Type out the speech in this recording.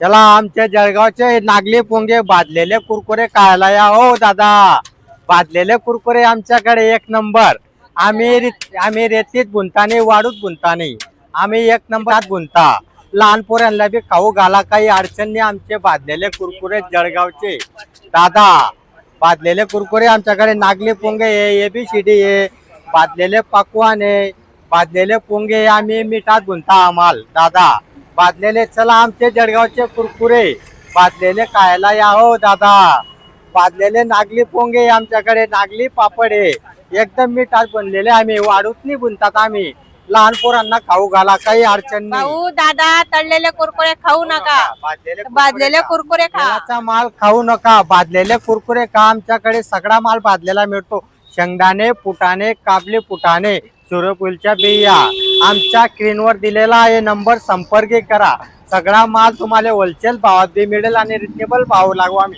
चला आमच्या जळगावचे नागली पोंगे भाजलेले कुरकुरे खायला या. हो दादा. भाजलेले कुरकुरे आमच्याकडे एक नंबर. आम्ही आम्ही रेतीत बुंताने वाढूत बुंताने आम्ही एक नंबरात गुंता लहान पोरांना बी खाऊ घाला काही अडचण नाही. आमचे भाजलेले कुरकुरे जळगावचे. दादा भाजलेले कुरकुरे आमच्याकडे नागली पोंगे आहे डी आहे. भाजलेले पकवान आहे. भाजलेले पोंगे आम्ही मिठात गुंता आम्हाला. दादा भाजलेले चला आमचे जळगावचे कुरकुरे. भाजलेले खायला या हो दादा. भाजलेले नागली पोंगे आमच्याकडे नागली पापड. एकदम मिठात बनलेले आम्ही वाढूत नाही बुनतात आम्ही. लहान पोरांना खाऊ घाला काही अडचण नाही. भाऊ दादा तळलेले कुरकुरे खाऊ नका. भाजलेले भाजलेले कुरकुरे खा. तेलाचा माल खाऊ नका भाजलेले कुरकुरे का आमच्याकडे सगळा माल भाजलेला मिळतो. शेंगदाणे फुटाणे काबली फुटाणे सूर्यफुलच्या बिया. आमच्या स्क्रीनवर दिलेला आहे नंबर संपर्क करा. सगळा माल तुम्हाला होलसेल भावात बी मिळेल आणि रिजनेबल भाव लागू आम्ही.